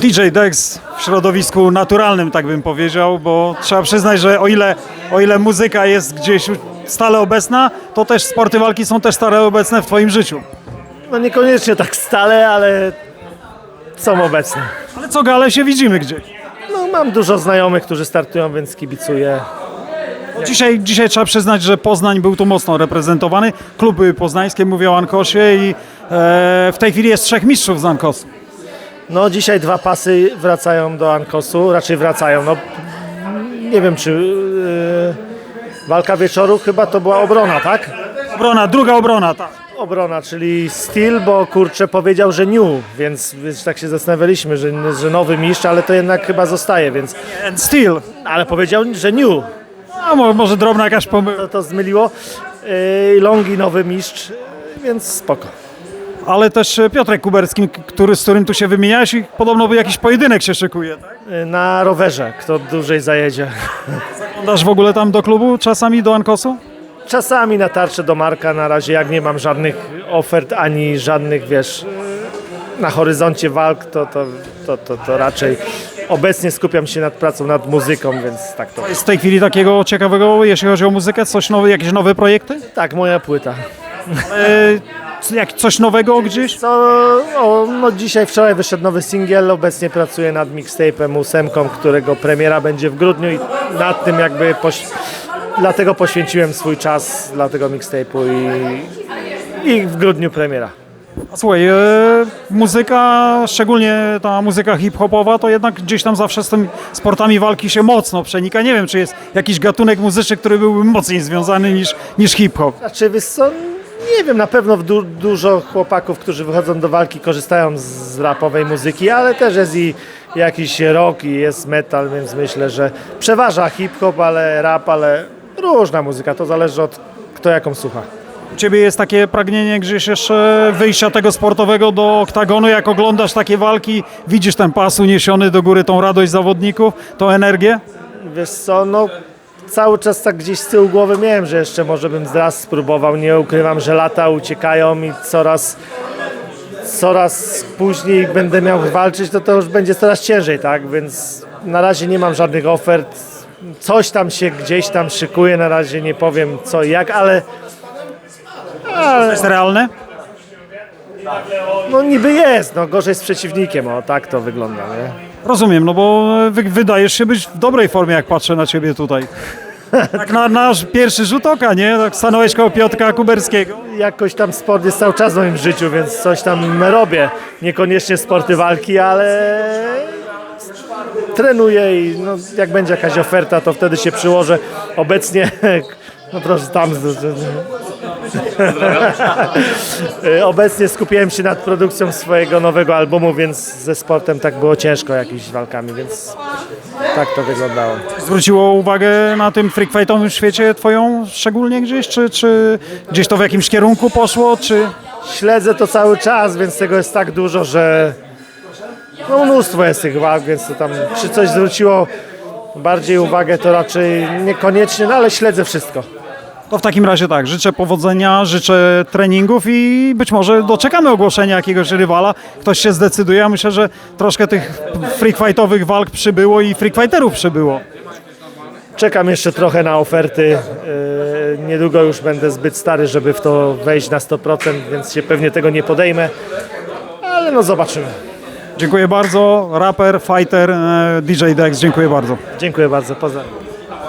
DJ Dex w środowisku naturalnym, tak bym powiedział, bo trzeba przyznać, że o ile, o ile muzyka jest gdzieś stale obecna, to też sporty walki są też stale obecne w Twoim życiu. No niekoniecznie tak stale, ale są obecne. Ale co gale się widzimy gdzieś. No mam dużo znajomych, którzy startują, więc kibicuję. Dzisiaj, dzisiaj trzeba przyznać, że Poznań był tu mocno reprezentowany. Kluby poznańskie mówią o Ankosie i e, w tej chwili jest trzech mistrzów z Ankosu. No dzisiaj dwa pasy wracają do Ankosu, raczej wracają. No nie wiem czy yy, walka wieczoru chyba to była obrona, tak? Obrona, druga obrona, tak. Obrona, czyli Steel, bo kurczę powiedział, że new, więc, więc tak się zastanawialiśmy, że, że nowy mistrz, ale to jednak chyba zostaje, więc Steel. ale powiedział, że new. A mo- może drobna jakaś pomyłka. To, to zmyliło. Yy, Longi nowy mistrz, więc spoko. Ale też e, Piotrek Kuberski, który, z którym tu się wymieniałeś i podobno by jakiś pojedynek się szykuje. Tak? Yy, Na rowerze, kto dłużej zajedzie. Dasz w ogóle tam do klubu czasami do Ankosu? Czasami natarczę do Marka, na razie jak nie mam żadnych ofert, ani żadnych, wiesz, na horyzoncie walk, to, to, to, to, to raczej obecnie skupiam się nad pracą, nad muzyką, więc tak to. Jest w tej chwili takiego ciekawego, jeśli chodzi o muzykę, coś nowe, jakieś nowe projekty? Tak, moja płyta. E, jak coś nowego gdzieś? Co, o, no dzisiaj, wczoraj wyszedł nowy singiel, obecnie pracuję nad mixtape'em ósemką, którego premiera będzie w grudniu i nad tym jakby, poś... dlatego poświęciłem swój czas dla tego mixtape'u i, i w grudniu premiera. Słuchaj, e, muzyka, szczególnie ta muzyka hip-hopowa, to jednak gdzieś tam zawsze z tymi sportami walki się mocno przenika. Nie wiem, czy jest jakiś gatunek muzyczny, który byłby mocniej związany niż, niż hip-hop. Znaczy, wiesz co, nie wiem, na pewno du dużo chłopaków, którzy wychodzą do walki korzystają z rapowej muzyki, ale też jest i jakiś rock i jest metal, więc myślę, że przeważa hip-hop, ale rap, ale różna muzyka, to zależy od kto jaką słucha. U Ciebie jest takie pragnienie gdzieś jeszcze wyjścia tego sportowego do oktagonu, jak oglądasz takie walki, widzisz ten pas uniesiony do góry, tą radość zawodników, tą energię? Wiesz co, no cały czas tak gdzieś z tyłu głowy miałem, że jeszcze może bym raz spróbował. Nie ukrywam, że lata uciekają i coraz, coraz później będę miał walczyć, to to już będzie coraz ciężej, tak? Więc na razie nie mam żadnych ofert. Coś tam się gdzieś tam szykuje, na razie nie powiem co i jak, ale To jest realne? no niby jest, no gorzej z przeciwnikiem, o tak to wygląda, nie? Rozumiem, no bo wy, wydajesz się być w dobrej formie, jak patrzę na Ciebie tutaj. Tak na nasz pierwszy rzut oka, nie? Tak stanąłeś koło Piotra Kuberskiego. jakoś tam sport jest cały czas w moim życiu, więc coś tam robię. Niekoniecznie sporty walki, ale trenuję i no, jak będzie jakaś oferta, to wtedy się przyłożę. Obecnie, no proszę tam. Z- Obecnie skupiłem się nad produkcją swojego nowego albumu, więc ze sportem tak było ciężko jakimiś walkami, więc tak to wyglądało. Zwróciło uwagę na tym freak fightowym świecie Twoją szczególnie gdzieś? Czy, czy gdzieś to w jakimś kierunku poszło, czy... Śledzę to cały czas, więc tego jest tak dużo, że no mnóstwo jest tych walk, więc to tam czy coś zwróciło bardziej uwagę, to raczej niekoniecznie, no ale śledzę wszystko. To w takim razie tak, życzę powodzenia, życzę treningów i być może doczekamy ogłoszenia jakiegoś rywala. Ktoś się zdecyduje, ja myślę, że troszkę tych freak fightowych walk przybyło i freak fighterów przybyło. Czekam jeszcze trochę na oferty. Yy, niedługo już będę zbyt stary, żeby w to wejść na 100%, więc się pewnie tego nie podejmę. Ale no zobaczymy. Dziękuję bardzo, raper, fighter, e, DJ Dex, dziękuję bardzo. Dziękuję bardzo. Pozdrawiam.